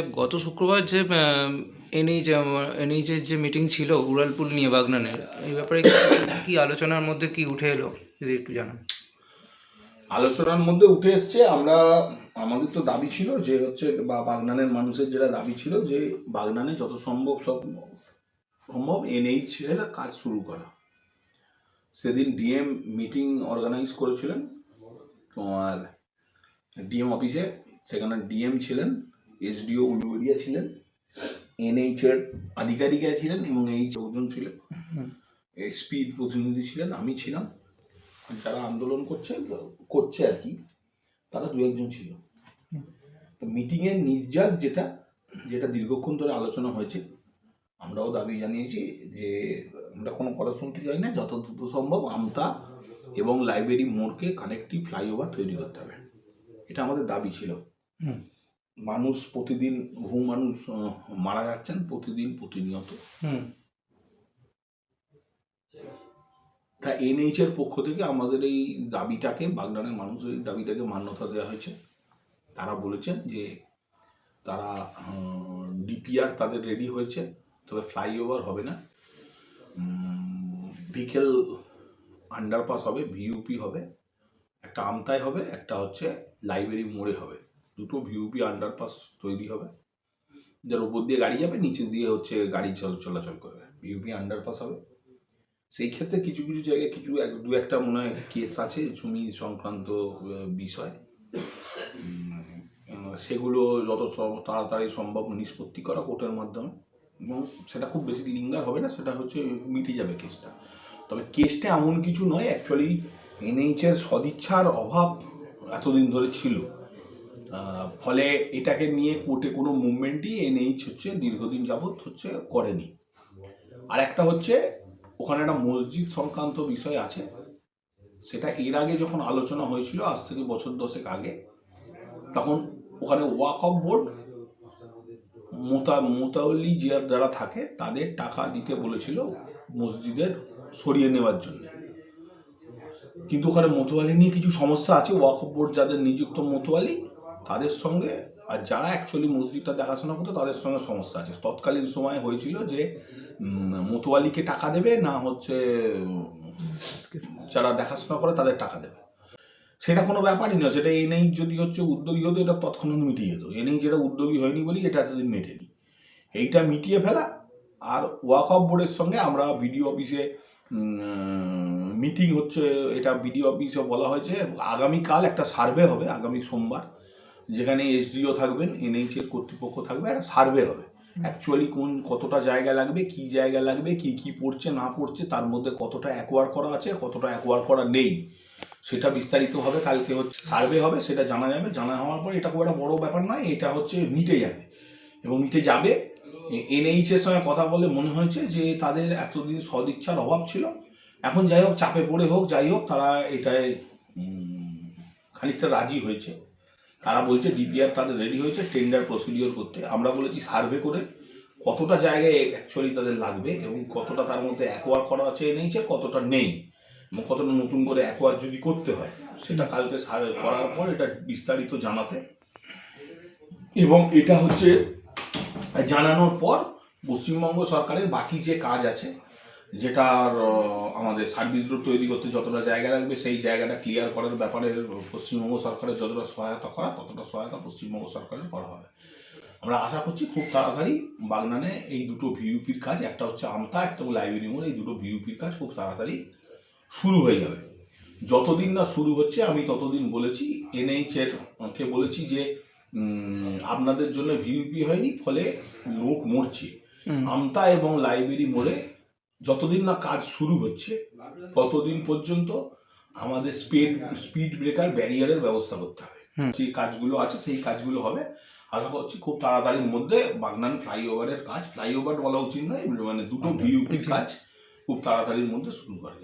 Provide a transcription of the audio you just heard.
তাহলে গত শুক্রবার যে এনএইচ এনএইচের যে মিটিং ছিল উড়ালপুল নিয়ে বাগনানের, এই ব্যাপারে কি- আলোচনার মধ্যে কি উঠে এলো? যদি একটু জানান। আলোচনার মধ্যে উঠে এসছে, আমরা, আমাদের তো দাবি ছিল যে হচ্ছে বা বাগনানের মানুষের যেটা দাবি ছিল যে বাগনানে যত সম্ভব সব সম্ভব এনএইচ কাজ শুরু করা। সেদিন ডিএম মিটিং অর্গানাইজ করেছিলেন, তোমার ডিএম অফিসে সেখানে ডিএম ছিলেন। এসডিও উলুবেরিয়া ছিলেন এনএইচ এর আধিকারিকা ছিলেন এবং এই চৌজন ছিলেন। এসপির প্রতিনিধি ছিলেন, আমি ছিলাম। যারা আন্দোলন করছে করছে আর কি, তারা দু একজন ছিল। তো মিটিংয়ের নির্যাস যেটা যেটা দীর্ঘক্ষণ ধরে আলোচনা হয়েছে, আমরাও দাবি জানিয়েছি যে আমরা কোনো কথা শুনতে চাই না যত দ্রুত সম্ভব আমতা এবং লাইব্রেরি মোড়কে কানেক্টিভ ফ্লাইওভার তৈরি করতে হবে। এটা আমাদের দাবি ছিল। মানুষ প্রতিদিন বহু মানুষ মারা যাচ্ছেন প্রতিদিন প্রতিনিয়ত। তা এনএইচ এর পক্ষ থেকে আমাদের এই দাবিটাকে বাগদানের মানুষের এই দাবিটাকে মান্যতা দেওয়া হয়েছে। তারা বলেছেন যে তারা ডিপিআর তাদের রেডি হয়েছে তবে ফ্লাইওভার হবে না। বিকেল আন্ডারপাস হবে ভিইউপি হবে একটা আমতায় হবে একটা হচ্ছে লাইব্রেরি মোড়ে হবে। দুটো ভিইউপি আন্ডারপাস তৈরি হবে। যার উপর দিয়ে গাড়ি যাবে নিচে দিয়ে হচ্ছে গাড়ি চল চলাচল করবে। ভিইউপি আন্ডারপাস হবে। সেই ক্ষেত্রে কিছু কিছু জায়গায় কিছু এক দু একটা মনে হয় কেস আছে, জমি সংক্রান্ত বিষয়। সেগুলো যত তাড়াতাড়ি সম্ভব নিষ্পত্তি করা কোর্টের মাধ্যমে। এবং সেটা খুব বেশি লিঙ্গার হবে না, সেটা হচ্ছে মিটে যাবে কেসটা তবে কেসটা এমন কিছু নয় অ্যাকচুয়ালি এনএইচের সদিচ্ছার অভাব এতদিন ধরে ছিল। ফলে এটাকে নিয়ে কোর্টে কোনো মুভমেন্টই এনএইচ হচ্ছে দীর্ঘদিন যাবৎ হচ্ছে করেনি। আর একটা হচ্ছে, ওখানে একটা মসজিদ সংক্রান্ত বিষয় আছে। সেটা এর আগে যখন আলোচনা হয়েছিল, আজ থেকে বছর দশেক আগে, তখন ওখানে ওয়াক অফ বোর্ড, মোতা মোতাউলি যে যারা থাকে, তাদের টাকা দিতে বলেছিল মসজিদের সরিয়ে নেওয়ার জন্য। কিন্তু ওখানে মোতোয়ালি নিয়ে কিছু সমস্যা আছে, ওয়াক অফ বোর্ড যাদের নিযুক্ত মোতোয়ালি তাদের সঙ্গে, আর যারা অ্যাকচুয়ালি মসজিদটা দেখাশোনা করতো, তাদের সঙ্গে সমস্যা আছে। তৎকালীন সময় হয়েছিল যে মোতোয়ালিকে টাকা দেবে, না হচ্ছে যারা দেখাশোনা করে তাদের টাকা দেবে। সেটা কোনো ব্যাপারই নয়। সেটা এনেই যদি হচ্ছে উদ্যোগী হতো, এটা তৎক্ষণাৎ মিটিয়ে যেত। এনেই যেটা উদ্যোগী হয়নি বলি এটা এতদিন মেটেনি। এইটা মিটিয়ে ফেলা, আর ওয়াক অফ বোর্ডের সঙ্গে আমরা বিডিও অফিসে মিটিং হচ্ছে, এটা বিডিও অফিসে বলা হয়েছে, আগামীকাল একটা সার্ভে হবে, আগামী সোমবার। যেখানে এসডিও থাকবেন এনএইচ এর কর্তৃপক্ষ থাকবে একটা সার্ভে হবে। অ্যাকচুয়ালি কোন কতটা জায়গা লাগবে কি জায়গা লাগবে কি কি পড়ছে না পড়ছে তার মধ্যে কতটা অ্যাকোয়ার করা আছে কতটা অ্যাকোয়ার করা নেই সেটা বিস্তারিতভাবে কালকে হচ্ছে সার্ভে হবে সেটা জানা যাবে। জানা হওয়ার পর এটা খুব একটা বড় ব্যাপার নয় এটা হচ্ছে মিটে যাবে। এবং মিটে যাবে এনএইচ এর সঙ্গে কথা বলে মনে হয়েছে যে তাদের এতদিন সদিচ্ছার অভাব ছিল। এখন যাই হোক চাপে পড়ে হোক যাই হোক তারা এটায় খানিকটা রাজি হয়েছে। তারা বলছে ডিপিআর তাদের রেডি হয়েছে টেন্ডার প্রসিডিওর করতে। আমরা বলেছি সার্ভে করে কতটা জায়গায় অ্যাকচুয়ালি তাদের লাগবে এবং কতটা তার মধ্যে অ্যাকোয়ার করা আছে এনেইছে কতটা নেই। এবং কতটা নতুন করে অ্যাকোয়ার যদি করতে হয়, সেটা কালকে সার্ভে করার পর এটা বিস্তারিত জানাতে। এবং এটা হচ্ছে জানানোর পর পশ্চিমবঙ্গ সরকারের বাকি যে কাজ আছে যেটার আমাদের সার্ভিস রোড তৈরি করতে যতটা জায়গা লাগবে সেই জায়গাটা ক্লিয়ার করার ব্যাপারে পশ্চিমবঙ্গ সরকারের যতটা সহায়তা করা ততটা সহায়তা পশ্চিমবঙ্গ সরকারের করা হবে। আমরা আশা করছি খুব তাড়াতাড়ি বাগনানে এই দুটো ভিউপির কাজ একটা হচ্ছে আমতা একটা লাইব্রেরি মোড় এই দুটো ভিউপির কাজ খুব তাড়াতাড়ি শুরু হয়ে যাবে। যতদিন না শুরু হচ্ছে আমি ততদিন বলেছি এনএইচ এর কে বলেছি যে আপনাদের জন্য ভিউপি হয়নি ফলে লোক মরছে। আমতা এবং লাইব্রেরি মোড়ে যতদিন না কাজ শুরু হচ্ছে ততদিন পর্যন্ত আমাদের স্পিড স্পিড ব্রেকার ব্যারিয়ারের ব্যবস্থা করতে হবে। যে কাজগুলো আছে সেই কাজগুলো হবে। আশা করছি খুব তাড়াতাড়ির মধ্যে বাগনান ফ্লাইওভারের কাজ। ফ্লাইওভার বলা উচিত নয় মানে দুটো ভিউপির কাজ খুব তাড়াতাড়ির মধ্যে শুরু করে।